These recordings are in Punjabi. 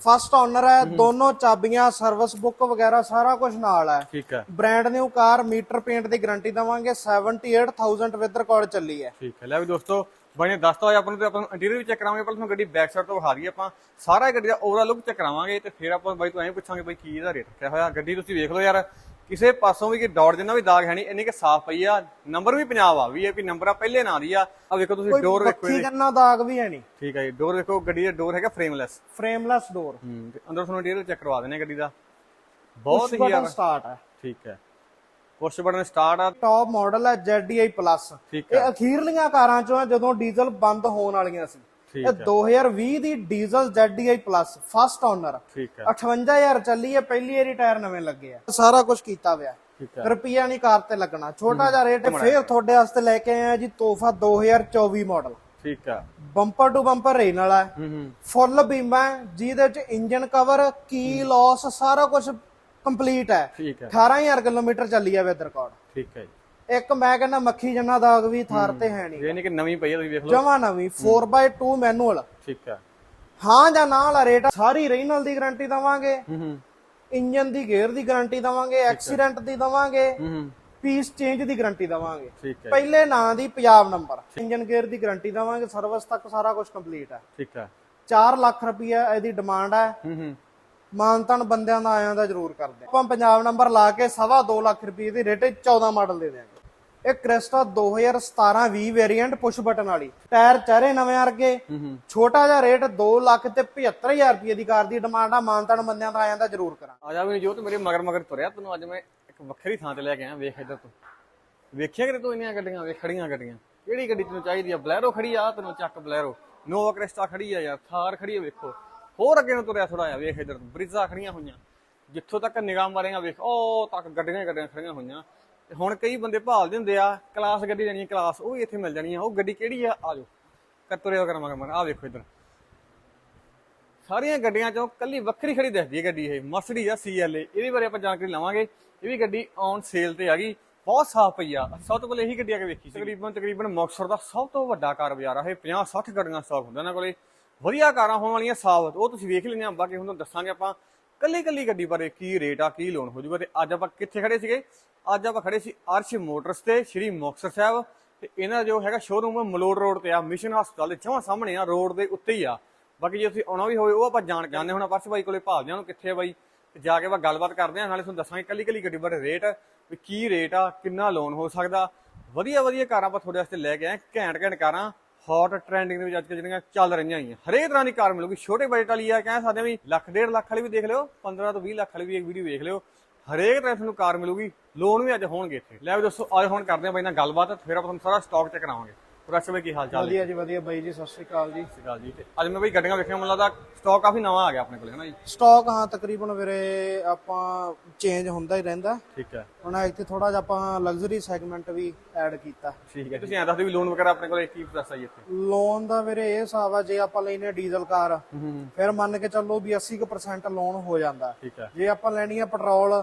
ਫਸਟ ਓਨਰ ਹੈ ਦੋਨੋਂ ਚਾਬੀਆਂ ਸਰਵਿਸ ਬੁੱਕ ਵਗੈਰਾ ਸਾਰਾ ਕੁਝ ਨਾਲ ਹੈ। ਠੀਕ ਹੈ। Brand new car meter paint ਦੀ ਗਾਰੰਟੀ ਦਵਾਂਗੇ 78000 ਵਿਦ ਰਿਕਾਰਡ ਚੱਲੀ ਹੈ। ਠੀਕ ਹੈ। ਲੈ ਵੀ ਦੋਸਤੋ ਬਾਈ ਦੱਸਤਾ ਹੋਇਆ ਆਪਾਂ ਨੂੰ ਤੇ ਆਪਾਂ ਇੰਟੀਰੀਅਰ ਵੀ ਚੈੱਕ ਕਰਾਵਾਂਗੇ ਪਹਿਲਾਂ ਤੁਹਾਨੂੰ ਗੱਡੀ ਬੈਕ ਸਾਈਡ ਤੋਂ ਵਿਖਾ ਦਈਏ ਆਪਾਂ। ਸਾਰਾ ਗੱਡੀ ਦਾ ਓਵਰਆਲ ਲੁੱਕ ਚੈੱਕ ਕਰਾਵਾਂਗੇ ਤੇ ਫਿਰ ਆਪਾਂ ਬਾਈ ਤੋਂ ਐਂ ਪੁੱਛਾਂਗੇ ਬਾਈ ਕੀ ਇਹਦਾ ਰੇਟ ਰੱਖਿਆ ਹੋਇਆ। ਗੱਡੀ ਤੁਸੀਂ ਵੇਖ ਲਓ ਯਾਰ ਕਿਸੇ ਪਾਸੋਂ ਵੀ ਕਿ ਡਾਟ ਜਿੰਨਾ ਵੀ ਦਾਗ ਹੈ ਨਹੀਂ ਇੰਨੀ ਕਿ ਸਾਫ਼ ਪਈ ਆ। ਨੰਬਰ ਵੀ ਪੰਜਾਬ ਆ ਵੀਆਈਪੀ ਨੰਬਰ ਆ ਪਹਿਲੇ ਨਾਂ ਦੀ ਆ। ਆ ਵੇਖੋ ਤੁਸੀਂ ਡੋਰ ਵੇਖੋ ਇਹਦੇ। ਜੰਨਾ ਦਾਗ ਵੀ ਹੈ ਨਹੀਂ। ਠੀਕ ਹੈ ਜੀ ਡੋਰ ਵੇਖੋ ਗੱਡੀ ਦਾ ਡੋਰ ਹੈਗਾ ਫਰੇਮਲੈਸ। ਫਰੇਮਲੈਸ ਡੋਰ। ਹੂੰ ਤੇ ਅੰਦਰ ਤੁਹਾਨੂੰ ਇੰਟੀਰੀਅਰ ਚੈੱਕ ਕਰਵਾ ਦਿੰਦੇ ਆ ਗੱਡੀ ਦਾ। ਬਹੁਤ ਹੀ ਯਾਰ ਸਟਾਰਟ ਹੈ ਠੀਕ ਹੈ। ਪੁਸ਼ ਬਟਨ ਸਟਾਰਟ ਆ। ਟੌਪ ਮਾਡਲ ਹੈ ZDI ਠੀਕ ਹੈ ਇਹ ਅਖੀਰਲੀਆਂ ਕਾਰਾਂ ਚੋਂ ਹੈ ਜਦੋਂ ਡੀਜ਼ਲ ਬੰਦ ਹੋਣ ਵਾਲੀਆਂ ਸੀ। ਠੀਕ ਇਹ 2020 ਦੀ diesel ZDI plus first owner ਠੀਕ ਹੈ। 58000 ਚੱਲੀ ਹੈ ਪਹਿਲੀ ਵਾਰੀ ਟਾਇਰ ਨਵੇਂ ਲੱਗੇ ਆ। ਸਾਰਾ ਕੁਝ ਕੀਤਾ ਹੋਇਆ ਰੁਪਈਆ ਨਹੀਂ ਕਾਰ ਤੇ ਲੱਗਣਾ। ਛੋਟਾ ਜਿਹਾ ਰੇਟ ਫੇਰ ਤੁਹਾਡੇ ਵਾਸਤੇ ਲੈ ਕੇ ਆਏ ਆ ਜੀ ਤੋਹਫਾ 2024 ਮਾਡਲ ਠੀਕ ਹੈ। ਬੰਪਰ ਟੂ ਬੰਪਰ ਰੇਨ ਵਾਲਾ ਫੁੱਲ ਬੀਮਾ ਜਿਹਦੇ ਵਿੱਚ ਇੰਜਨ ਕਵਰ ਕੀ ਲਾਸ ਸਾਰਾ ਕੁਝ ਕੰਪਲੀਟ ਹੈ। ਠੀਕ ਹੈ। 18000 ਕਿਲੋਮੀਟਰ ਚੱਲੀ ਹੈ ਵਿਦ ਰਿਕਾਰਡ ਠੀਕ ਹੈ ਜੀ। ਇੱਕ ਮੈਂ ਕਹਿੰਦਾ ਮੱਖੀ ਜੰਨਾ ਦਾਗ ਵੀ ਥਾਰ ਤੇ ਹੈ ਨਹੀਂ ਨਹੀਂ ਕਿ ਨਵੀਂ ਪਈ ਆ ਤੁਸੀਂ ਵੇਖ ਲਓ। ਜਮਾ ਨਵੀਂ 4x2 ਮੈਨੂਅਲ ਠੀਕ ਹੈ ਹਾਂ ਜਾਂ ਨਾ ਵਾਲਾ ਰੇਟ। ਸਾਰੀ ਰੀਨਲ ਦੀ ਗਾਰੰਟੀ ਦਵਾਂਗੇ। ਹੂੰ ਹੂੰ। ਇੰਜਨ ਦੀ ਗੇਅਰ ਦੀ ਗਾਰੰਟੀ ਦਵਾਂਗੇ ਐਕਸੀਡੈਂਟ ਦੀ ਦਵਾਂਗੇ ਹੂੰ ਹੂੰ। ਪੀਸ ਚੇਂਜ ਦੀ ਗਾਰੰਟੀ ਦਵਾਂਗੇ। ਹੈ ਪਹਿਲੇ ਨਾਂ ਦੀ ਪੰਜਾਬ ਨੰਬਰ ਇੰਜਨ ਗੇਅਰ ਦੀ ਗਾਰੰਟੀ ਦਵਾਂਗੇ ਸਰਵਿਸ ਤੱਕ ਸਾਰਾ ਕੁਝ ਕੰਪਲੀਟ ਹੈ ਠੀਕ ਹੈ 4 ਲੱਖ ਰੁਪਈਆ ਇਹਦੀ ਡਿਮਾਂਡ ਹੈ ਹੂੰ ਹੂੰ। ਮਾਨਤਨ ਬੰਦਿਆਂ ਦਾ ਆਇਆਂ ਦਾ ਜ਼ਰੂਰ ਕਰਦੇ। ਆਪਾਂ ਪੰਜਾਬ ਨੰਬਰ ਲਾ ਕੇ ਸਵਾ 2 ਲੱਖ ਰੁਪਏ ਦੀ ਰੇਟ 14 ਮਾਡਲ ਦੇ ਦਿਆਂਗੇ। ਇਹ ਕ੍ਰਿਸਟਾ 2017 20 ਵੇਰੀਐਂਟ ਪੁਸ਼ ਬਟਨ ਵਾਲੀ। ਟਾਇਰ ਚਾਰੇ ਨਵੇਂ ਵਰਗੇ ਛੋਟਾ ਜਿਹਾ ਰੇਟ 2 ਲੱਖ ਤੇ 75000 ਰੁਪਏ ਦੀ ਕਾਰ ਦੀ ਡਿਮਾਂਡ ਆ। ਮਾਨਤਨ ਬੰਦਿਆਂ ਦਾ ਆਇਆਂ ਦਾ ਜ਼ਰੂਰ ਕਰਾਂ ਆ ਜਾ ਵੀ ਜੋ ਤੇ ਮੇਰੇ ਮਗਰ ਮਗਰ ਤੁਰਿਆ ਤੈਨੂੰ। ਅੱਜ ਮੈਂ ਇੱਕ ਵੱਖਰੀ ਥਾਂ ਤੇ ਲੈ ਕੇ ਆਇਆ ਵੇਖ ਇੱਧਰ ਤੂੰ। ਵੇਖਿਆ ਕਿ ਤੂੰ ਇੰਨੀਆਂ ਗੱਡੀਆਂ ਵੇਖ ਖੜੀਆਂ ਗੱਡੀਆਂ। ਕਿਹੜੀ ਗੱਡੀ ਤੈਨੂੰ ਚਾਹੀਦੀ ਆ? ਬਲੈਰੋ ਖੜੀ ਆ ਤੈਨੂੰ ਚੱਕ ਬਲੈਰੋ। ਨੋਵਾ ਕ੍ਰਿਸਟਾ ਖੜੀ ਆ ਯਾਰ ਥਾਰ ਖੜੀ ਆ ਵੇਖੋ। ਹੋਰ ਅੱਗੇ ਨੂੰ ਤੁਰਿਆ ਥੋੜਾ ਆ ਵੇਖ ਇੱਧਰ ਤੂੰ ਖੜੀਆਂ ਹੋਈਆਂ। ਜਿੱਥੋਂ ਤੱਕ ਨਿਗਾਹ ਮਾਰੇਗਾ ਵੇਖ, ਉਹ ਤੱਕ ਗੱਡੀਆਂ ਗੱਡੀਆਂ ਖੜੀਆਂ ਹੋਈਆਂ। ਤੇ ਹੁਣ ਕਈ ਬੰਦੇ ਭਾਲਦੇ ਹੁੰਦੇ ਆ ਕਲਾਸ ਗੱਡੀ ਲੈਣੀ ਕਲਾਸ ਉਹ ਵੀ ਇੱਥੇ ਮਿਲ ਜਾਣੀ ਆ। ਉਹ ਗੱਡੀ ਕਿਹੜੀ ਆ? ਆ ਕਰ ਤੁਰਿਆ ਕਰ ਮਗਰ ਆ ਵੇਖੋ ਇੱਧਰ। ਸਾਰੀਆਂ ਗੱਡੀਆਂ ਚੋਂ ਕੱਲੀ ਵੱਖਰੀ ਖੜੀ ਦਿਖਦੀ ਹੈ ਗੱਡੀ ਇਹ। ਮਰਸੀਡੀਜ਼ ਆ ਸੀਐਲਏ ਇਹਦੇ ਬਾਰੇ ਆਪਾਂ ਜਾਣਕਾਰੀ ਲਵਾਂਗੇ। ਇਹ ਵੀ ਗੱਡੀ ਔਨ ਸੇਲ ਤੇ ਆ ਗਈ। ਬਹੁਤ ਸਾਫ਼ ਪਈ ਆ। ਸਭ ਤੋਂ ਪਹਿਲੇ ਇਹੀ ਗੱਡੀ ਆ ਕੇ ਵੇਖੀ ਸੀ। ਤਕਰੀਬਨ ਤਕਰੀਬਨ ਮੁਕਤਸਰ ਦਾ ਸਭ ਤੋਂ ਵੱਡਾ ਕਾਰ ਬਾਜ਼ਾਰ ਆ। ਇਹ 50 60 ਗੱਡੀਆਂ ਸਟਾਕ ਹੁੰਦਾ ਇਹਨਾਂ ਕੋਲੇ। ਵਧੀਆ ਕਾਰਾਂ ਹੋਣ ਵਾਲੀਆਂ ਸਾਬਤ, ਉਹ ਤੁਸੀਂ ਵੇਖ ਲੈਣੇ ਆ, ਬਾਕੀ ਹੁਣ ਤੁਹਾਨੂੰ ਦੱਸਾਂਗੇ ਆਪਾਂ ਕੱਲੀ ਕੱਲੀ ਗੱਡੀ ਬਾਰੇ ਕੀ ਰੇਟ ਆ, ਕੀ ਲੋਨ ਹੋ ਜੂਗਾ ਤੇ ਅੱਜ ਆਪਾਂ ਕਿੱਥੇ ਖੜੇ ਸੀਗੇ? ਅੱਜ ਆਪਾਂ ਖੜੇ ਸੀ ਅਰਸ਼ ਮੋਟਰਸ ਤੇ, ਸ਼੍ਰੀ ਮੁਕਤਸਰ ਸਾਹਿਬ ਤੇ ਇਹਨਾਂ ਦਾ ਜੋ ਹੈਗਾ ਸ਼ੋਰੂਮ ਮਲੋੜ ਰੋਡ ਤੇ ਆ ਮਿਸ਼ਨ ਹਸਪਤਾਲ ਦੇ ਜਮਾਂ ਸਾਹਮਣੇ ਆ ਰੋਡ ਦੇ ਉੱਤੇ ਹੀ ਆ। ਬਾਕੀ ਜੇ ਤੁਸੀਂ ਆਉਣਾ ਵੀ ਹੋਵੇ, ਉਹ ਆਪਾਂ ਜਾਣ ਜਾਣਦੇ ਹੁਣ ਪਰਸ ਬਾਈ ਕੋਲੇ ਭਾਲਦੇ ਹਾਂ ਉਹਨੂੰ ਕਿੱਥੇ ਆ ਬਾਈ? ਤੇ ਜਾ ਕੇ ਆਪਾਂ ਗੱਲਬਾਤ ਕਰਦੇ ਹਾਂ ਨਾਲੇ ਤੁਹਾਨੂੰ ਦੱਸਾਂਗੇ ਕੱਲੀ ਕੱਲੀ ਗੱਡੀ ਬਾਰੇ ਰੇਟ ਵੀ ਕੀ ਰੇਟ ਆ, ਕਿੰਨਾ ਲੋਨ ਹੋ ਸਕਦਾ। ਵਧੀਆ ਵਧੀਆ ਕਾਰਾਂ ਆਪਾਂ ਤੁਹਾਡੇ ਵਾਸਤੇ ਲੈ ਕੇ ਆਏ ਘੈਂਟ ਘੈਂਟ ਕਾਰਾਂ। ਹੌਟ ਟ੍ਰੈਂਡਿੰਗ ਦੇ ਵਿੱਚ ਅੱਜ ਕੱਲ੍ਹ ਜਿਹੜੀਆਂ ਚੱਲ ਰਹੀਆਂ ਹੀ ਹਰੇਕ ਤਰ੍ਹਾਂ ਦੀ ਕਾਰ ਮਿਲੂਗੀ, ਛੋਟੇ ਬਜਟ ਵਾਲੀ ਆ, ਕਹਿ ਸਕਦੇ ਹਾਂ ਵੀ ਲੱਖ, ਡੇਢ ਲੱਖ ਵਾਲੀ ਵੀ ਦੇਖ ਲਿਓ 15 ਤੋਂ 20 ਲੱਖ ਵਾਲੀ ਵੀ ਇੱਕ ਵੀਡੀਓ ਵੇਖ ਲਿਓ। ਹਰੇਕ ਤਰ੍ਹਾਂ ਦੀ ਤੁਹਾਨੂੰ ਕਾਰ ਮਿਲੂਗੀ ਲੋਨ ਵੀ ਅੱਜ ਹੋਣਗੇ ਇੱਥੇ। ਲੈ ਵੀ ਦੋਸਤੋ, ਅੱਜ ਹੁਣ ਕਰਦੇ ਹਾਂ ਬਾਈ ਨਾਲ ਗੱਲਬਾਤ, ਫਿਰ ਆਪਾਂ ਤੁਹਾਨੂੰ ਸਾਰਾ ਸਟਾਕ ਚੈੱਕ ਕਰਾਵਾਂਗੇ। ਵਿੱਚ ਕੀ ਹਾਲ ਚਾਲ ਵਧੀਆ ਜੀ ਵਧੀਆ ਬਾਈ ਜੀ ਸਤਿ ਸ਼੍ਰੀ ਅਕਾਲ ਜੀ। ਸਤਿ ਸ਼੍ਰੀ ਅਕਾਲ ਜੀ। ਅੱਜ ਮੈਂ ਬਈ ਗੱਡੀਆਂ ਵੇਖਿਆ ਮੈਨੂੰ ਲੱਗਦਾ ਸਟਾਕ ਕਾਫੀ ਨਵਾਂ ਆ ਗਿਆ ਆਪਣੇ ਕੋਲ ਹੈ ਨਾ ਜੀ? ਸਟਾਕ ਹਾਂ ਤਕਰੀਬਨ ਵੀਰੇ ਆਪਾਂ ਚੇਂਜ ਹੁੰਦਾ ਹੀ ਰਹਿੰਦਾ। ਠੀਕ ਹੈ। ਹੁਣ ਇੱਥੇ ਥੋੜਾ ਜਿਹਾ ਆਪਾਂ ਲਗਜ਼ਰੀ ਸੈਗਮੈਂਟ ਵੀ ਐਡ ਕੀਤਾ। ਠੀਕ ਹੈ। ਤੁਸੀਂ ਐਂ ਦੱਸਦੇ ਵੀ ਲੋਨ ਵਗੈਰਾ ਆਪਣੇ ਕੋਲ ਕੀ ਪ੍ਰੋਸੈਸ ਹੈ ਇੱਥੇ? ਲੋਨ ਦਾ ਵੀਰੇ ਇਹ ਹਿਸਾਬ ਆ ਜੇ ਆਪਾਂ ਲੈਨੇ ਡੀਜ਼ਲ ਕਾਰ ਫਿਰ ਮੰਨ ਕੇ ਚੱਲੋ ਵੀ 80% ਲੋਨ ਹੋ ਜਾਂਦਾ। ਠੀਕ ਹੈ। ਜੇ ਆਪਾਂ ਲੈਣੀ ਆ ਪੈਟਰੋਲ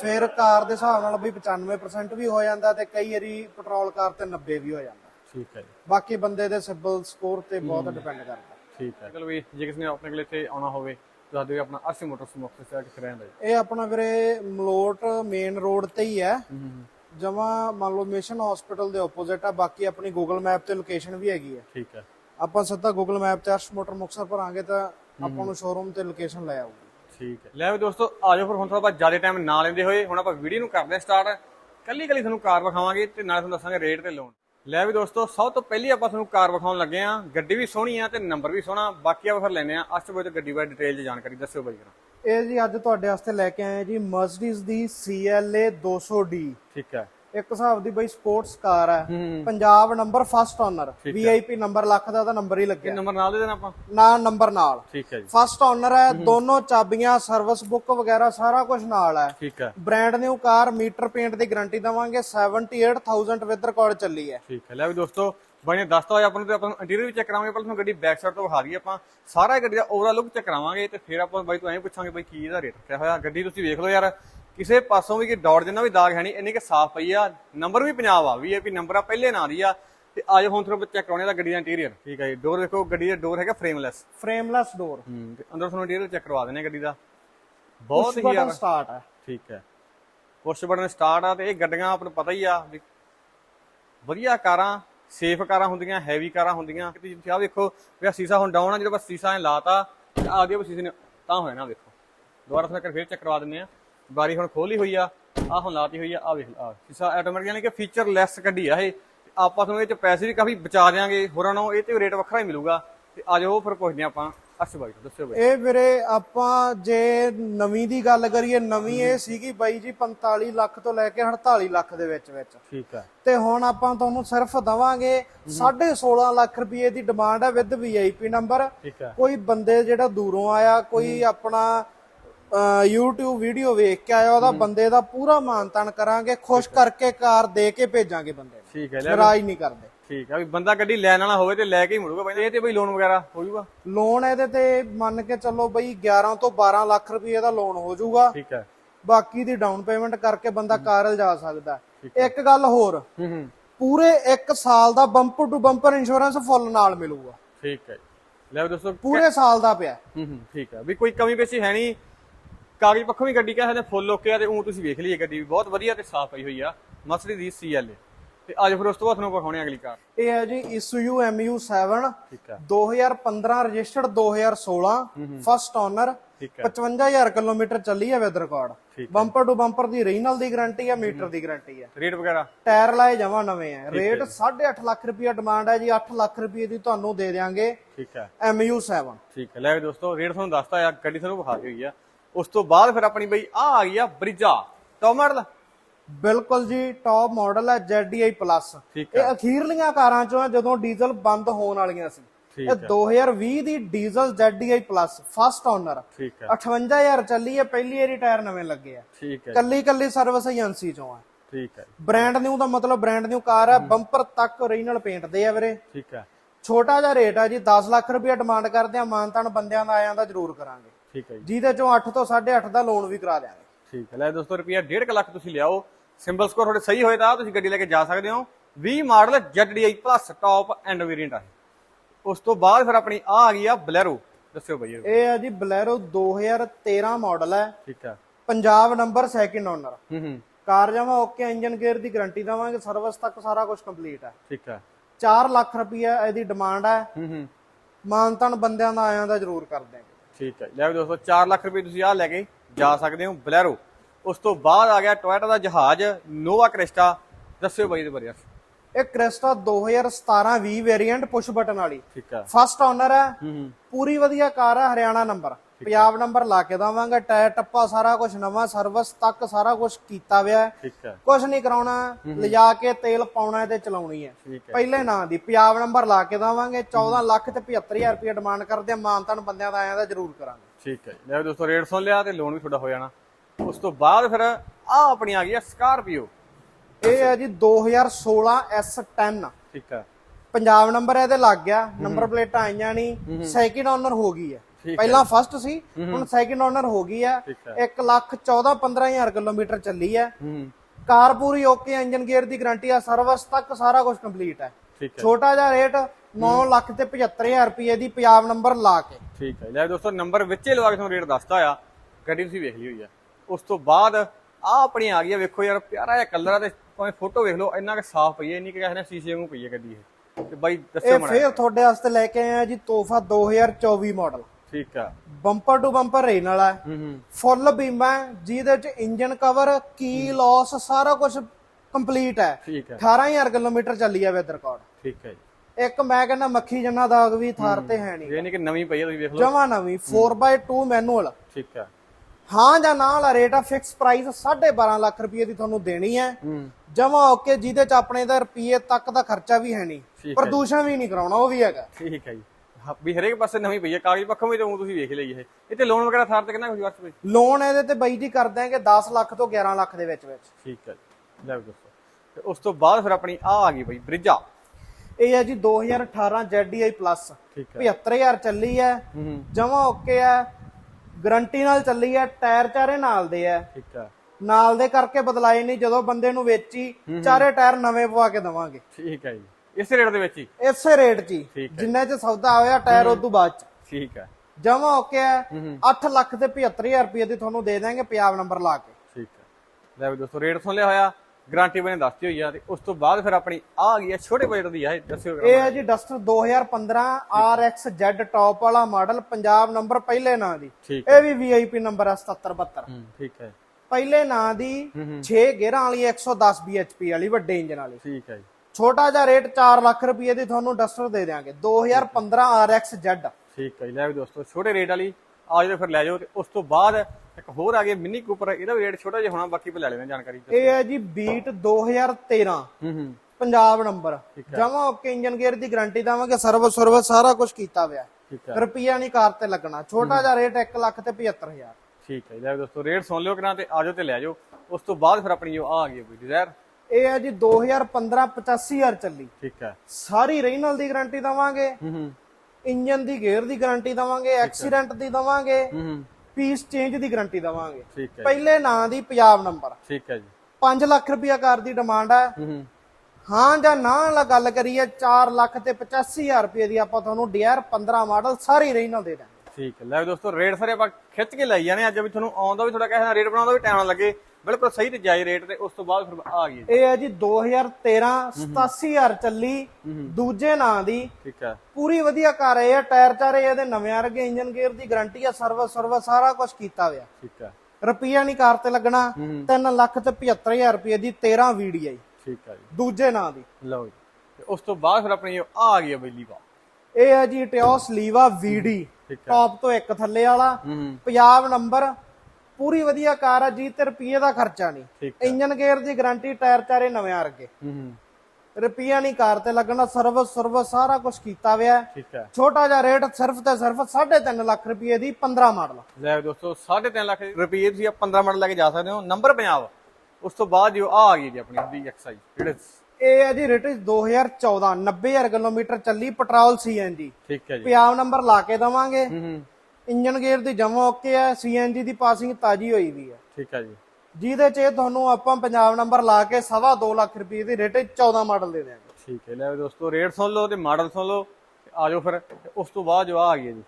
ਫਿਰ ਕਾਰ ਦੇ ਹਿਸਾਬ ਨਾਲ ਵੀ 95% ਵੀ ਹੋ ਜਾਂਦਾ ਤੇ ਕਈ ਵਾਰੀ ਪੈਟਰੋਲ ਕਾਰ ਤੇ 90 ਵੀ ਹੋ ਜਾਂਦਾ। ਠੀਕ ਹੈ ਜੀ। ਬਾਕੀ ਬੰਦੇ ਦੇ ਸਿਬਲ ਸਕੋਰ ਤੇ ਬਹੁਤ ਡਿਪੈਂਡ ਕਰਦਾ। ਠੀਕ ਹੈ। ਚਲੋ ਵੀ ਜੇ ਕਿਸੇ ਨੇ ਆਪਣੇ ਕੋਲ ਇੱਥੇ ਆਉਣਾ ਹੋਵੇ ਤਾਂ ਦੱਸ ਦਿਓ ਆਪਣਾ ਅਰਸ਼ੀ ਮੋਟਰਸ ਮੁਕਤਸਰ ਸਾਹਿਬ ਕਿੱਥੇ ਰਹਿੰਦਾ ਜੀ? ਇਹ ਆਪਣਾ ਵੀਰੇ ਮਲੋਟ ਮੇਨ ਰੋਡ ਤੇ ਹੀ ਹੈ। ਜਮਾ ਮੰਨ ਲਓ ਮਿਸ਼ਨ ਹਸਪੀਟਲ ਦੇ ਆਪੋਜ਼ਿਟ ਆ ਬਾਕੀ ਆਪਣੀ ਗੂਗਲ ਮੈਪ ਤੇ ਲੋਕੇਸ਼ਨ ਵੀ ਹੈਗੀ ਹੈ। ਠੀਕ ਹੈ। ਆਪਾਂ ਸਿੱਧਾ ਗੂਗਲ ਮੈਪ ਤੇ ਅਰਸ਼ ਮੋਟਰ ਮੁਕਤਸਰ ਪਰ ਆਂਗੇ ਤਾਂ ਆਪਾਂ ਨੂੰ ਸ਼ੋਰੂਮ ਤੇ ਲੋਕੇਸ਼ਨ ਲੈ ਆਊਗੀ। ਠੀਕ ਹੈ। ਲੈ ਵੀ ਦੋਸਤੋ ਆ ਜਾਓ ਫਿਰ ਹੁਣ ਥੋੜਾ ਬਹੁਤ ਜ਼ਿਆਦਾ ਟਾਈਮ ਨਾ ਲੈਂਦੇ ਹੋਏ ਹੁਣ ਆਪਾਂ ਵੀਡੀਓ ਨੂੰ ਕਰਦੇ ਹਾਂ ਸਟਾਰਟ ਕੱਲੀ ਕੱਲੀ ਤੁਹਾਨੂੰ ਕਾਰ ਵਿਖਾਵਾਂਗੇ ਤੇ ਨਾਲ ਤੁਹਾਨੂੰ ਦੱਸਾਂਗੇ ਰੇਟ ਤੇ ਲੋਨ ਲੈ ਵੀ ਦੋਸਤੋ ਸਭ ਤੋਂ ਪਹਿਲੀ ਆਪਾਂ ਤੁਹਾਨੂੰ ਕਾਰ ਵਿਖਾਉਣ ਲੱਗੇ ਆ ਗੱਡੀ ਵੀ ਸੋਹਣੀ ਆ ਤੇ ਨੰਬਰ ਵੀ ਸੋਹਣਾ। ਬਾਕੀ ਆਪਾਂ ਫਿਰ ਲੈਨੇ ਆ ਅਸਟ ਵਿੱਚ ਗੱਡੀ ਬਾਰੇ ਡਿਟੇਲ 'ਚ ਜਾਣਕਾਰੀ ਦੱਸਿਓ ਬਾਈ ਜਰਾ। ਇਹ ਜੀ ਅੱਜ ਤੁਹਾਡੇ ਵਾਸਤੇ ਲੈ ਕੇ ਆਏ ਜੀ ਮਰਸੀਡੀਜ਼ ਦੀ CLA 200D ਠੀਕ ਹੈ। ਇੱਕ ਹਿਸਾਬ ਦੀ ਬਈ ਸਪੋਰਟਸ ਕਾਰ ਹੈ Punjab number first owner VIP number lakh ਦਾ ਤਾਂ ਨੰਬਰ ਹੀ ਲੱਗਿਆ। ਨੰਬਰ ਨਾਲ ਦੇ ਦੇਣਾ ਆਪਾਂ? ਨਾ ਨੰਬਰ ਨਾਲ। ਠੀਕ ਹੈ ਜੀ। ਫਸਟ ਓਨਰ ਹੈ ਦੋਨੋਂ ਚਾਬੀਆਂ ਸਰਵਿਸ ਬੁੱਕ ਵਗੈਰਾ ਸਾਰਾ ਕੁਝ ਨਾਲ ਹੈ। ਠੀਕ ਹੈ। Brand new car meter paint ਦੀ ਗਾਰੰਟੀ ਦਵਾਂਗੇ। 78000 ਵਿਦ ਰਿਕਾਰਡ ਚੱਲੀ ਹੈ। ਠੀਕ ਹੈ। ਲੈ ਵੀ ਦੋਸਤੋ ਨੇ ਦੱਸਤਾ ਹੋਇਆ ਆਪਾਂ ਨੂੰ ਤੇ ਆਪਾਂ ਇੰਟੀਰੀਅਰ ਵੀ ਚੈੱਕ ਕਰਾਵਾਂਗੇ ਪਹਿਲਾਂ ਤੁਹਾਨੂੰ ਗੱਡੀ ਬੈਕ ਸਾਈਡ ਤੋਂ ਵਿਖਾ ਦਈਏ ਆਪਾਂ। ਸਾਰਾ ਗੱਡੀ ਦਾ ਓਵਰਆਲ ਲੁੱਕ ਚੈੱਕ ਕਰਾਵਾਂਗੇ ਤੇ ਫਿਰ ਆਪਾਂ ਬਾਈ ਤੋਂ ਐਂ ਪੁੱਛਾਂਗੇ ਬਾਈ ਕੀ ਇਹਦਾ ਰੇਟ ਰੱਖਿਆ ਹੋਇਆ। ਗੱਡੀ ਤੁਸੀਂ ਵੇਖ ਲਓ ਯਾਰ ਕਿਸੇ ਪਾਸੋਂ ਵੀ ਕਿ ਡਾਟ ਜਿੰਨਾ ਵੀ ਦਾਗ ਹੈ ਨਹੀਂ ਇੰਨੀ ਕਿ ਸਾਫ਼ ਪਈ ਆ। ਨੰਬਰ ਵੀ ਪੰਜਾਬ ਆ ਵੀਆਈਪੀ ਨੰਬਰ ਆ ਪਹਿਲੇ ਨਾਂ ਦੀ ਆ। ਤੇ ਆਜੋ ਹੁਣ ਤੁਹਾਨੂੰ ਚੈੱਕ ਕਰਾਉਣੇ ਦਾ ਗੱਡੀ ਦਾ ਇੰਟੀਰੀਅਰ ਠੀਕ ਹੈ ਜੀ ਡੋਰ ਦੇਖੋ ਗੱਡੀ ਦਾ ਡੋਰ ਹੈਗਾ ਫਰੇਮਲੈਸ ਫਰੇਮਲੈਸ ਡੋਰ ਹੂੰ ਤੇ ਅੰਦਰ ਤੁਹਾਨੂੰ ਇੰਟੀਰੀਅਰ ਚੈੱਕ ਕਰਵਾ ਦਿੰਦੇ ਆ ਗੱਡੀ ਦਾ। ਬਹੁਤ ਹੀ ਯਾਰ। ਸਟਾਰਟ ਹੈ ਠੀਕ ਹੈ। ਪੁਸ਼ ਬਟਨ ਸਟਾਰਟ ਆ ਤੇ ਇਹ ਗੱਡੀਆਂ ਆਪ ਨੂੰ ਪਤਾ ਹੀ ਆ ਵਧੀਆ ਕਾਰਾਂ ਸੇਫ ਕਾਰਾਂ ਹੁੰਦੀਆਂ ਹੈਵੀ ਕਾਰਾਂ ਹੁੰਦੀਆਂ। ਤੁਸੀਂ ਆਹ ਵੇਖੋ ਵੀ ਸੀਸਾ ਹੁਣ ਡਾਊਨ ਆ ਜਦੋਂ ਬਸ ਸੀਸਾ ਐ ਲਾਤਾ ਤੇ ਆ ਦਿਓ ਸੀਸੇ ਨੇ ਤਾਂ ਹੋਇਆ ਨਾ ਵੇਖੋ। ਦੁਬਾਰਾ ਤੁਹਾਨੂੰ ਫੇਰ ਚੈੱਕ ਕਰਵਾ ਦਿੰਦੇ ਆ। ਬਾਰੀ ਹੁਣ ਖੋਲੀ ਹੋਈ ਆ ਆ ਹੁਣ ਲਾਤੀ ਹੋਈ ਆ ਆ ਵੇਖ ਆ ਸੀਸਾ ਆਟੋਮੈਟਿਕ ਯਾਨੀ ਕਿ ਫੀਚਰ ਲੈਸ ਗੱਡੀ ਆ ਇਹ। ਆਪਾਂ ਤੁਹਾਨੂੰ ਇਹ ਚ ਪੈਸੇ ਵੀ ਕਾਫੀ ਬਚਾ ਦਿਆਂਗੇ ਹੋਰਾਂ ਨਾਲੋਂ ਇਹ ਤੇ ਰੇਟ ਵੱਖਰਾ ਹੀ ਮਿਲੂਗਾ। ਤੇ ਆ ਜਾਓ ਫਿਰ ਪੁੱਛਦੇ ਆਪਾਂ ਅਰਸ਼ ਬਾਈ ਤੋਂ ਦੱਸਿਓ ਬਾਈ। ਇਹ ਵੀਰੇ ਆਪਾਂ ਜੇ ਨਵੀਂ ਦੀ ਗੱਲ ਕਰੀਏ ਨਵੀਂ ਇਹ ਸੀਗੀ ਬਾਈ ਜੀ 45 ਲੱਖ ਤੋਂ ਲੈ ਕੇ 48 ਲੱਖ ਦੇ ਵਿੱਚ ਵਿੱਚ। ਠੀਕ ਹੈ ਤੇ ਹੁਣ ਆਪਾਂ ਤੁਹਾਨੂੰ ਸਿਰਫ ਦਵਾਂਗੇ 16.5 ਲੱਖ ਰੁਪਏ ਦੀ ਡਿਮਾਂਡ ਹੈ ਵਿਦ ਵੀਆਈਪੀ ਨੰਬਰ ਕੋਈ ਬੰਦੇ ਜਿਹੜਾ ਦੂਰੋਂ ਆਇਆ ਕੋਈ ਆਪਣਾ YouTube ਵੀਡੀਓ ਵੇਖ ਕੇ ਆਇਆ ਉਹਦਾ ਬੰਦੇ ਦਾ ਪੂਰਾ ਮਾਨਤਾਨ ਕਰਾਂਗੇ ਖੁਸ਼ ਕਰਕੇ ਕਾਰ ਦੇ ਕੇ ਭੇਜਾਂਗੇ ਬੰਦੇ ਨੂੰ। ਠੀਕ ਹੈ ਲੈ ਨਾਰਾਜ਼ ਨਹੀਂ ਕਰਦੇ। ਠੀਕ ਆ ਵੀ ਬੰਦਾ ਗੱਡੀ ਲੈਣ ਵਾਲਾ ਹੋਵੇ ਤੇ ਲੈ ਕੇ ਹੀ ਮੁੜੂਗਾ ਬਾਈ। ਇਹ ਤੇ ਬਈ ਲੋਨ ਵਗੈਰਾ ਹੋ ਜਾਊਗਾ ਲੋਨ ਇਹਦੇ ਤੇ ਮੰਨ ਕੇ ਚੱਲੋ ਬਈ 11 ਤੋਂ 12 ਲੱਖ ਰੁਪਏ ਦਾ ਲੋਨ ਹੋ ਜਾਊਗਾ ਠੀਕ ਹੈ। ਬਾਕੀ ਦੀ ਡਾਊਨ ਪੇਮੈਂਟ ਕਰਕੇ ਬੰਦਾ ਕਾਰ ਲਿਜਾ ਸਕਦਾ। ਇੱਕ ਗੱਲ ਹੋਰ ਹੂੰ ਹੂੰ। ਪੂਰੇ 1 ਸਾਲ ਦਾ bumper to bumper insurance full ਨਾਲ ਮਿਲੂਗਾ। ਠੀਕ ਹੈ ਲੈ ਦੋਸਤੋ ਪੂਰੇ ਸਾਲ ਦਾ ਪਿਆ। ਹੂੰ ਹੂੰ। ਠੀਕ ਹੈ। ਵੀ ਕੋਈ ਕਮੀ ਪੇਸ਼ੀ ਹੈ ਨਹੀਂ ਕਾਗਜ਼ ਪੱਖੋਂ ਵੀ ਗੱਡੀ ਕਹਿੰਦੇ ਫੁੱਲ ਓਕੇ ਆ ਤੇ ਉਹ ਤੁਸੀਂ ਵੇਖ ਲਈਏ ਗੱਡੀ ਵੀ। ਬਹੁਤ ਵਧੀਆ ਤੇ ਸਾਫ਼ ਪਈ ਹੋਈ ਆ ਮਸਰੀ ਦੀ ਸੀਐਲ ਤੇ ਅੱਜ ਫਿਰ ਉਸ ਤੋਂ ਬਾਅਦ ਤੁਹਾਨੂੰ ਵਿਖਾਉਣੇ ਅਗਲੀ ਕਾਰ। ਇਹ ਹੈ ਜੀ MU7 ਠੀਕ ਹੈ 2015 ਰਜਿਸਟਰਡ 2016 ਫਸਟ ਓਨਰ ਠੀਕ ਹੈ 55000 ਕਿਲੋਮੀਟਰ ਚੱਲੀ ਹੈ with record. Bumper to bumper the renal ਦੀ ਗਾਰੰਟੀ ਹੈ ਮੀਟਰ ਦੀ ਗਾਰੰਟੀ ਹੈ ਰੇਟ ਵਗੈਰਾ? ਟਾਇਰ ਲਾਏ ਜਮਾ ਨਵੇਂ ਹੈ ਰੇਟ 8.5 ਲੱਖ ਰੁਪਏ ਡਿਮਾਂਡ ਹੈ ਜੀ 8 ਲੱਖ ਰੁਪਏ ਦੀ ਤੁਹਾਨੂੰ ਦੇ ਦੇਵਾਂਗੇ ਠੀਕ ਹੈ MU7 ਠੀਕ ਹੈ ਲੈ ਦੋਸਤੋ ਰੇਟ ਤੁਹਾਨੂੰ ਦੱਸਤਾ ਆ ਗੱਡੀ ਤੁਹਾਨੂੰ ਵਿਖਾ ਹੋਈ ਆ। ਉਸ ਤੋਂ ਬਾਅਦ ਫਿਰ ਆਪਣੀ ਬਈ ਆ ਆ ਗਈ ਆ ਬ੍ਰਿਜਾ। Top model? ਬਿਲਕੁਲ ਜੀ ਟੌਪ ਮਾਡਲ ਹੈ ZDI ਪਲੱਸ ਇਹ ਅਖੀਰਲੀਆਂ ਕਾਰਾਂ ਚੋਂ ਜਦੋਂ ਡੀਜ਼ਲ ਬੰਦ ਹੋਣ ਵਾਲੀਆਂ ਸੀ। ਇਹ 2020 ਦੀ diesel ZDI plus first owner ਠੀਕ ਹੈ 58000 ਚੱਲੀ ਹੈ ਪਹਿਲੀ ਵਾਰੀ ਟਾਇਰ ਨਵੇਂ ਲੱਗੇ ਆ। ਕੱਲੀ ਕੱਲੀ ਸਰਵਿਸ ਏਜੰਸੀ ਚੋਂ ਆ। ਠੀਕ ਹੈ ਬ੍ਰਾਂਡ ਨਿਊ ਦਾ ਮਤਲਬ ਬ੍ਰਾਂਡ ਨਿਊ ਕਾਰ ਹੈ ਬੰਪਰ ਤੱਕ ਓਰੀਜਨਲ ਪੇਂਟ ਦੇ ਆ ਵੀਰੇ। ਠੀਕ ਹੈ ਛੋਟਾ ਜਿਹਾ ਰੇਟ ਆ ਜੀ 10 ਲੱਖ ਰੁਪਏ ਡਿਮਾਂਡ ਕਰਦੇ ਆ ਮਾਨਤਾਨ ਬੰਦਿਆਂ ਦਾ ਆਇਆਂ ਦਾ ਜ਼ਰੂਰ ਕਰਾਂਗੇ। ਠੀਕ ਹੈ ਜੀ। ਜਿਹਦੇ ਚੋਂ 8 ਤੋਂ 8.5 ਦਾ ਲੋਨ ਵੀ ਕਰਾ ਦਿਆਂਗੇ ਠੀਕ ਹੈ। ਲੈ ਦੋਸਤੋ ਰੁਪਿਆ 1.5 ਲੱਖ ਤੁਸੀਂ ਲਿਆਓ। ਸਿੰਬਲ ਸਕੋਰ ਤੁਹਾਡੇ ਸਹੀ ਹੋਏ ਤਾਂ ਤੁਸੀਂ ਗੱਡੀ ਲੈ ਕੇ ਜਾ ਸਕਦੇ ਹੋ। 20 model ZDI plus top end variant ਆ ਉਸ ਤੋਂ ਬਾਅਦ ਫਿਰ ਆਪਣੀ ਆ ਆ ਗਈ ਆ ਬਲੈਰੋ ਦੱਸਿਓ ਬਈ ਇਹ। ਹੈ ਜੀ ਬਲੈਰੋ 2013 ਮਾਡਲ ਹੈ। ਠੀਕ ਹੈ। ਪੰਜਾਬ ਨੰਬਰ ਸੈਕਿੰਡ ਓਨਰ ਹੂੰ ਹੂੰ। ਕਾਰ ਜਮਾ ਓਕੇ ਇੰਜਨ ਗੇਅਰ ਦੀ ਗਾਰੰਟੀ ਦਵਾਂਗੇ। ਸਰਵਿਸ ਤੱਕ ਸਾਰਾ ਕੁਝ ਕੰਪਲੀਟ ਹੈ। ਠੀਕ ਹੈ। 4 ਲੱਖ ਰੁਪਏ ਇਹਦੀ ਡਿਮਾਂਡ ਹੈ। ਹੂੰ ਹੂੰ। ਮਾਨਤਾਨ ਬੰਦਿਆਂ ਦਾ ਆਇਆਂ ਦਾ ਜ਼ਰੂਰ ਕਰ ਦਿਆਂਗੇ। ਠੀਕ ਹੈ। ਲੈ ਵੀ ਦੋਸਤੋ 4 ਲੱਖ ਰੁਪਏ ਤੁਸੀਂ ਆ ਲੈ ਕੇ ਜਾ ਸਕਦੇ ਹੋ ਬਲੈਰੋ। ਉਸ ਤੋਂ ਬਾਅਦ ਆ ਗਿਆ ਟੋਇਟਾ ਦਾ ਜਹਾਜ਼ ਨੋਵਾ ਕ੍ਰਿਸਟਾ। ਦੱਸਿਓ ਬਾਈ ਦੇ ਬਾਰੇ ਇਹ ਕ੍ਰਿਸਟਾ 2017 20 ਵੇਰੀਐਂਟ ਪੁਸ਼ ਬਟਨ ਵਾਲੀ। ਠੀਕ ਹੈ ਫਸਟ ਓਨਰ ਹੂੰ। ਪੂਰੀ ਵਧੀਆ ਕਾਰ ਹੈ ਹਰਿਆਣਾ ਨੰਬਰ ਪੰਜਾਬ ਨੰਬਰ ਲਾ ਕੇ ਦਵਾਂਗੇ ਟਾਇਰ ਟੱਪਾ ਸਾਰਾ ਕੁਝ ਨਵਾਂ ਸਰਵਿਸ ਤੱਕ ਸਾਰਾ ਕੁਝ ਕੀਤਾ ਹੋਇਆ ਹੈ। ਠੀਕ ਹੈ। ਕੁਝ ਨਹੀਂ ਕਰਾਉਣਾ ਲਿਜਾ ਕੇ ਤੇਲ ਪਾਉਣਾ ਤੇ ਚਲਾਉਣੀ ਹੈ। ਹੈ। ਪਹਿਲੇ ਨਾਂ ਦੀ ਪੰਜਾਬ ਨੰਬਰ ਲਾ ਕੇ ਦਵਾਂਗੇ 14 ਲੱਖ ਤੇ 75000 ਰੁਪਏ ਡਿਮਾਂਡ ਕਰਦੇ ਆ ਮਾਨਤਾਨ ਬੰਦਿਆਂ ਦਾ ਆਇਆਂ ਦਾ ਜ਼ਰੂਰ ਕਰਾਂਗੇ। ਠੀਕ ਹੈ। ਲੈ ਦੋਸਤੋ ਰੇਟ ਸੁਣ ਲਿਆ ਤੇ ਲੋਨ ਵੀ ਤੁਹਾਡਾ ਹੋ ਜਾਣਾ। ਉਸ ਤੋਂ ਬਾਅਦ ਫਿਰ ਆ ਆਪਣੀ ਆ ਗਈ ਆ ਸਕਾਰਪੀਓ ਇਹ ਹੈ ਜੀ 2016 S10 ਠੀਕ ਹੈ। ਪੰਜਾਬ ਨੰਬਰ ਇਹਦੇ ਲੱਗ ਗਿਆ ਨੰਬਰ ਪਲੇਟਾਂ ਆਈਆਂ ਨਹੀਂ ਸੈਕਿੰਡ ਓਨਰ ਹੋ ਗਈ ਹੈ। ਪਹਿਲਾਂ ਫਸਟ ਸੀ ਹੁਣ ਸੈਕਿੰਡ ਓਨਰ ਹੋ ਗਈ ਹੈ। ਠੀਕ ਹੈ। 1 ਲੱਖ 14 15000 ਕਿਲੋਮੀਟਰ ਚੱਲੀ ਹੈ। ਕਾਰ ਪੂਰੀ ਓਕੇ ਇੰਜਨ ਗੇਅਰ ਦੀ ਗਾਰੰਟੀ ਆ ਸਰਵਿਸ ਤੱਕ ਸਾਰਾ ਕੁਝ ਕੰਪਲੀਟ ਹੈ। ਛੋਟਾ ਜਿਹਾ ਰੇਟ 9 ਲੱਖ ਤੇ 75000 ਰੁਪਏ ਦੀ ਪੰਜਾਬ ਨੰਬਰ ਲਾ ਕੇ। ਠੀਕ ਹੈ। ਲੈ ਦੋਸਤੋ ਨੰਬਰ ਵਿੱਚੇ ਲਵਾ ਕੇ ਤੁਹਾਨੂੰ ਰੇਟ ਦੱਸਦਾ ਆ। ਗੱਡੀ ਤੁਸੀਂ ਵੇਖ ਲਈ ਹੋਈ ਆ ਉਸ ਤੋਂ ਬਾਅਦ ਆ ਆਪਣੀ ਆ ਗਈ ਆ ਵੇਖੋ ਯਾਰ ਪਿਆਰਾ ਜਿਹਾ ਕਲਰ ਆ ਤੇ ਭਾਵੇਂ ਫੋਟੋ ਵੇਖ ਲਓ ਇੰਨਾ ਕਿ ਸਾਫ਼ ਪਈ ਹੈ। ਇੰਨੀ ਕਿ ਕਹਿੰਦੇ ਸ਼ੀਸ਼ੇ ਵਾਂਗੂ ਪਈ ਹੈ ਗੱਡੀ ਇਹ। ਤੇ ਬਾਈ ਇਹ ਮੜਾ ਫੇਰ ਤੁਹਾਡੇ ਵਾਸਤੇ ਲੈ ਕੇ ਆਏ ਆ ਜੀ ਤੋਹਫਾ 2024 ਮਾਡਲ ਠੀਕ ਆ। ਬੰਪਰ ਟੂ ਬੰਪਰ ਰੇਨ ਵਾਲਾ ਹੈ। ਹੂੰ ਹੂੰ। ਫੁੱਲ ਬੀਮਾ ਹੈ, ਜਿਹਦੇ ਚ ਇੰਜਨ ਕਵਰ ਕੀ ਲਾਸ ਸਾਰਾ ਕੁਝ ਕੰਪਲੀਟ ਹੈ। ਠੀਕ ਹੈ। 18000 ਕਿਲੋਮੀਟਰ ਚੱਲੀ ਹੈ ਵਿਦ ਰਿਕਾਰਡ ਠੀਕ ਹੈ ਜੀ। ਇੱਕ ਮੈਂ ਕਹਿੰਦਾ ਮੱਖੀ ਜੰਨਾ ਦਾਗ ਵੀ ਥਾਰ ਤੇ ਹੈ ਨਹੀਂ ਨਹੀਂ ਕਿ ਨਵੀਂ ਪਈ ਹੈ ਤੁਸੀਂ ਵੇਖ ਲਓ। ਜਮਾ ਨਵੀਂ 4x2 ਮੈਨੂਅਲ ਠੀਕ ਆ ਹਾਂ ਜਾਂ ਨਾ ਵਾਲਾ ਰੇਟ ਆ ਫਿਕਸ ਪ੍ਰਾਈਸ 12.5 ਲੱਖ ਰੁਪਏ ਦੀ ਤੁਹਾਨੂੰ ਦੇਣੀ ਹੈ। ਹੂੰ। ਜਮਾ ਓਕੇ ਜਿਹਦੇ ਚ ਆਪਣੇ ਦਾ ਰੁਪਏ ਤੱਕ ਦਾ ਖਰਚਾ ਵੀ ਹੈ ਨਹੀਂ ਹੈ ਪ੍ਰਦੂਸ਼ਣ ਵੀ ਨਹੀਂ ਕਰਾਉਣਾ ਉਹ ਵੀ ਹੈਗਾ। ਠੀਕ ਹੈ ਜੀ। ਹਾਂ, ਵੀ ਹਰੇਕ ਪਾਸੇ ਨਵੀਂ ਪਈ ਹੈ ਕਾਗਜ਼ ਪੱਖੋਂ ਵੀ ਤੇ ਤੁਸੀਂ ਵੇਖ ਲਈ ਇਹ। ਤੇ ਲੋਨ ਵਗੈਰਾ ਥਾਰ ਤੇ ਕਿੰਨਾ ਕੁਝ ਵਰਤ ਪਈ ਲੋਨ ਇਹਦੇ ਤੇ ਬਾਈ ਜੀ ਕਰ ਦਿਆਂਗੇ 10 ਲੱਖ ਤੋਂ 11 ਲੱਖ ਦੇ ਵਿੱਚ ਵਿੱਚ। ਠੀਕ ਹੈ ਜੀ। ਲੈ ਦੋਸਤੋ ਤੇ ਉਸ ਤੋਂ ਬਾਅਦ ਫਿਰ ਆਪਣੀ ਆ ਆ ਗਈ ਬਈ ਬ੍ਰਿਜਾ ਇਹ ਹੈ ਜੀ 2018 ZDI ਪਲੱਸ ਠੀਕ ਹੈ। 75000 ਚੱਲੀ ਹੈ। ਹੂੰ ਹੂੰ। ਜਮਾ ਓਕੇ ਹੈ। ਗਾਰੰਟੀ ਨਾਲ ਚੱਲੀ ਹੈ। ਟਾਇਰ ਚਾਰੇ ਨਾਲ ਦੇ ਹੈ। ਠੀਕ ਆ ਨਾਲ ਦੇ ਕਰਕੇ ਬਦਲਾਏ ਨਹੀਂ। ਜਦੋਂ ਬੰਦੇ ਨੂੰ ਵੇਚੀ ਚਾਰੇ ਟਾਇਰ ਨਵੇਂ ਪਵਾ ਕੇ ਦਵਾਂਗੇ। ਠੀਕ ਹੈ ਜੀ। ਇਸੇ ਰੇਟ ਦੇ ਵਿੱਚ ਹੀ? ਇਸੇ ਰੇਟ 'ਚ ਹੀ। ਜਿੰਨੇ 'ਚ ਸੌਦਾ ਹੋਇਆ ਟਾਇਰ ਉਸ ਤੋਂ ਬਾਅਦ 'ਚ। ਠੀਕ ਹੈ। ਜਮਾ ਓਕੇ ਹੈ। ਹੂੰ 8 ਲੱਖ ਤੇ 75000 ਰੁਪਏ ਦੀ ਤੁਹਾਨੂੰ ਦੇ ਦਾਂਗੇ ਪੰਜਾਬ ਨੰਬਰ ਲਾ ਕੇ। ਠੀਕ ਹੈ। ਲੈ ਵੀ ਦੋਸਤੋ ਰੇਟ ਸੁਣ ਲਿਆ ਹੋਇਆ। ਗਾਰੰਟੀ ਬਣੇ ਦੱਸਤੀ ਹੋਈ ਆ ਤੇ ਉਸ ਤੋਂ ਬਾਅਦ ਫਿਰ ਆਪਣੀ ਆ ਆ ਗਈ ਆ ਛੋਟੇ ਬਜਟ ਦੀ ਆ ਇਹ ਦੱਸਿਓ ਇਹ ਹੈ ਜੀ ਡਸਟਰ 2015 RXZ ਟੌਪ ਵਾਲਾ ਮਾਡਲ ਪੰਜਾਬ ਨੰਬਰ ਪਹਿਲੇ ਨਾਂ ਦੀ। ਇਹ ਵੀ VIP ਨੰਬਰ ਹੈ 7772 ਹੂੰ ਠੀਕ ਹੈ। ਪਹਿਲੇ ਨਾਂ ਦੀ 6 ਗੇਅਰਾਂ ਵਾਲੀ 110 bhp ਵਾਲੀ ਵੱਡੇ ਇੰਜਨ ਵਾਲੀ। ਠੀਕ ਹੈ ਜੀ। ਛੋਟਾ ਜਿਹਾ ਰੇਟ 4 ਲੱਖ ਰੁਪਏ ਦੀ ਤੁਹਾਨੂੰ ਡਸਟਰ ਦੇ ਦਿਆਂਗੇ। 2015 RXZ ਠੀਕ ਹੈ ਲੈ ਵੀ ਦੋਸਤੋ ਛੋਟੇ ਰੇਟ ਵਾਲੀ ਆ ਜਾਓ ਫਿਰ ਲੈ ਜਾਓ ਤੇ ਉਸ ਤੋਂ ਬਾਅਦ ਇੱਕ ਹੋਰ ਆ ਗਈ ਮਿੰਨੀ ਕੂਪਰ ਇਹਦਾ ਵੀ ਰੇਟ ਛੋਟਾ ਜਿਹਾ ਹੋਣਾ ਬਾਕੀ ਪੇ ਲੈ ਲੈਣਾ ਜਾਣਕਾਰੀ ਇਹ ਹੈ ਜੀ ਬੀਟ 2013 ਹੂੰ ਹੂੰ। ਪੰਜਾਬ ਨੰਬਰ। ਜਮਾ ਓਕੇ ਇੰਜਨ ਗੇਅਰ ਦੀ ਗਾਰੰਟੀ ਦੇਵਾਂਗੇ ਸਰਵਿਸ ਸਰਵਿਸ ਸਾਰਾ ਕੁਝ ਕੀਤਾ ਹੋਇਆ। ਰੁਪਈਆ ਨਹੀਂ ਕਾਰ ਤੇ ਲੱਗਣਾ ਛੋਟਾ ਜਿਹਾ ਰੇਟ 1 ਲੱਖ ਤੇ 75000 ਠੀਕ ਹੈ ਜੀ ਲੈ ਵੀ ਦੋਸਤੋ ਰੇਟ ਸੁਣ ਲਿਓ ਕਿਰਾਂ ਤੇ ਆ ਜਾਓ ਤੇ ਲੈ ਜਾਓ। ਉਸ ਤੋਂ ਬਾਅਦ ਫਿਰ ਆਪਣੀ ਜੋ ਆ ਗਈ ਹੈ ਡਿਜ਼ਾਇਰ ਇਹ ਹੈ ਜੀ 2015 85000 ਚੱਲੀ। ਠੀਕ ਹੈ। ਸਾਰੀ ਰੀਨਲ ਦੀ ਗਾਰੰਟੀ ਦਵਾਂਗੇ। ਹੂੰ ਹੂੰ। ਇੰਜਨ ਦੀ ਗੇਅਰ ਦੀ ਗਾਰੰਟੀ ਦਵਾਂਗੇ ਐਕਸੀਡੈਂਟ ਦੀ ਦਵਾਂਗੇ ਪੀਸ ਚੇਂਜ ਦੀ ਗਾਰੰਟੀ ਦਵਾਂਗੇ। ਠੀਕ ਹੈ ਪਹਿਲੇ ਨਾਂ ਦੀ ਪੰਜਾਬ ਨੰਬਰ। ਠੀਕ ਹੈ ਜੀ। 5 ਲੱਖ ਰੁਪਇਆ ਕਾਰ ਦੀ ਡਿਮਾਂਡ ਹੈ। ਹੂੰ ਜਾਂ ਨਾ ਨਾਲ ਗੱਲ ਕਰੀਏ 4 ਲੱਖ ਤੇ 85000 ਰੁਪਏ ਦੀ ਆਪਾਂ ਤੁਹਾਨੂੰ ਡੀਆਰ 15 ਮਾਡਲ ਸਾਰੀ ਰੀਨਲ ਦੇ ਦਾਂਗੇ। ਠੀਕ ਹੈ। ਲੈ ਦੋਸਤੋ ਰੇਟ ਸਾਰੇ ਆਪਾਂ ਖਿੱਚ ਕੇ ਲਈ ਜਾਣੇ ਅੱਜ ਵੀ ਤੁਹਾਨੂੰ ਆਉਂਦਾ ਵੀ ਥੋੜਾ ਕਹਿਣਾ ਰੇਟ ਬਣਾਉਂਦਾ ਵੀ ਟਾਈਮ ਲੱਗੇ। ਬਿਲਕੁਲ ਸਹੀ ਤੇ ਜਾਇਜ਼ ਰੇਟ ਤੇ ਉਸ ਤੋਂ ਬਾਅਦ ਫਿਰ ਆ ਗਈ। ਇਹ ਹੈ ਜੀ 2013 87000 ਚੱਲੀ ਦੂਜੇ ਨਾਂ ਦੀ। ਠੀਕ ਹੈ। ਪੂਰੀ ਵਧੀਆ ਕਾਰ ਹੈ ਇਹ ਟਾਇਰ ਚਾਰੇ ਇਹਦੇ ਨਵੇਂ ਵਰਗੇ ਇੰਜਨ ਗੇਅਰ ਦੀ ਗਾਰੰਟੀ ਆ ਸਰਵਿਸ ਸਰਵਿਸ ਸਾਰਾ ਕੁਝ ਕੀਤਾ ਹੋਇਆ। ਠੀਕ ਹੈ। ਰੁਪਈਆ ਨਹੀਂ ਕਾਰ ਤੇ ਲੱਗਣਾ 3 ਲੱਖ ਤੇ 75000 ਰੁਪਏ ਦੀ 13 ਵੀਡੀਆਈ। ਠੀਕ ਹੈ ਜੀ। ਦੂਜੇ ਨਾਂ ਦੀ। ਲਓ ਜੀ। ਤੇ ਉਸ ਤੋਂ ਬਾਅਦ ਫਿਰ ਆਪਣੀ ਆ ਗਈ ਹੈ ਬਿਜਲੀ ਪਾ ਇਹ ਹੈ ਜੀ ਟਿਓਸ ਲੀਵਾ ਵੀਡੀ ਹੈ। ਟੌਪ ਤੋਂ ਇੱਕ ਥੱਲੇ ਵਾਲਾ ਹੂੰ ਹੂੰ। ਪੰਜਾਬ ਨੰਬਰ ਪੂਰੀ ਵਧੀਆ ਕਾਰ ਆ ਜੀ ਤੇ ਰੁਪਈਏ ਦਾ ਖਰਚਾ ਨਹੀਂ। ਇੰਜਨ ਗੇਅਰ ਦੀ ਗਾਰੰਟੀ ਟਾਇਰ ਚਾਰੇ ਨਵੇਂ ਹੂੰ ਹੂੰ। ਰੁਪਈਆ ਨਹੀਂ ਕਾਰ ਤੇ ਲੱਗਣਾ ਸਰਵਿਸ ਸਰਵਿਸ ਸਾਰਾ ਕੁਝ ਕੀਤਾ ਹੋਇਆ ਹੈ। ਠੀਕ ਹੈ। ਛੋਟਾ ਜਿਹਾ ਰੇਟ ਸਿਰਫ ਤੇ ਸਿਰਫ 3.5 ਲੱਖ ਰੁਪਏ ਦੀ 15 ਮਾਡਲ। ਲੈ ਦੋਸਤੋ 3.5 ਲੱਖ ਰੁਪਏ ਤੁਸੀਂ ਆਹ 15 ਮਿੰਟ ਲੈ ਕੇ ਜਾ ਸਕਦੇ ਹੋ। ਨੰਬਰ ਪੰਜਾਬ। ਉਸ ਤੋਂ ਬਾਅਦ ਜੋ ਆ ਆ ਗਈ ਜੀ ਆਪਣੀ ਦੀ ਐਕਸਾਈਜ਼ ਜਿਹੜੇ ਇਹ ਹੈ ਜੀ ਰੇਟਿਜ 2014 90000 ਕਿਲੋਮੀਟਰ ਚੱਲੀ ਪੈਟਰੋਲ ਸੀਐਨਜੀ ਠੀਕ ਹੈ ਜੀ। ਪੰਜਾਬ ਨੰਬਰ ਲਾ ਕੇ ਦਵਾਂਗੇ। ਇੰਜਨ ਗੇਅਰ ਦੀ ਜਮਾ ਓਕੇ ਹੈ ਸੀਐਨਜੀ ਦੀ ਪਾਸਿੰਗ ਤਾਜੀ ਹੋਈ ਵੀ ਹੈ ਠੀਕ ਹੈ ਜੀ। ਜਿਹਦੇ ਚ ਤੁਹਾਨੂੰ ਆਪਾਂ ਪੰਜਾਬ ਨੰਬਰ ਲਾ ਕੇ ਸਵਾ ਦੋ ਲੱਖ ਰੁਪਏ ਦੀ ਰੇਟਿਜ 14 ਮਾਡਲ ਦੇ ਦਿਆਂਗੇ। ਠੀਕ ਹੈ ਲੈ ਦੋਸਤੋ ਰੇਟ ਸੁਣ ਲਓ ਤੇ ਮਾਡਲ ਸੁਣ ਲਓ ਆ ਜਾਓ ਫਿਰ ਉਸ ਤੋਂ ਬਾਅਦ ਜੋ ਆ ਆ ਗਈ ਹੈ ਜੀ।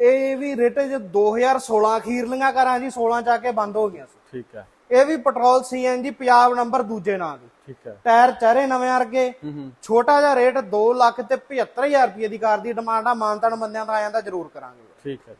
ਇਹ ਵੀ ਰੇਟਿਜ 2016 ਅਖੀਰਲੀਆਂ ਕਰਾਂ ਜੀ 16 ਚ ਆ ਕੇ ਬੰਦ ਹੋ ਗਈਆਂ ਸੀ। ਠੀਕ ਹੈ। ਇਹ ਵੀ ਪੈਟਰੋਲ ਸੀਐਨਜੀ ਪੰਜਾਬ ਨੰਬਰ ਦੂਜੇ ਨਾਂ ਦੀ। ਠੀਕ ਹੈ। ਟਾਇਰ ਚਾਰੇ ਨਵੇਂ ਵਰਗੇ ਛੋਟਾ ਜਿਹਾ ਰੇਟ 2 ਲੱਖ ਤੇ 75000 ਰੁਪਏ ਦੀ ਕਾਰ ਦੀ। ਡਿਮਾਂਡ ਆ ਮਾਨਤਾਨ ਬੰਦਿਆਂ ਦਾ ਆ ਜਾਂਦਾ ਜ਼ਰੂਰ ਕਰਾਂਗੇ। ਠੀਕ ਹੈ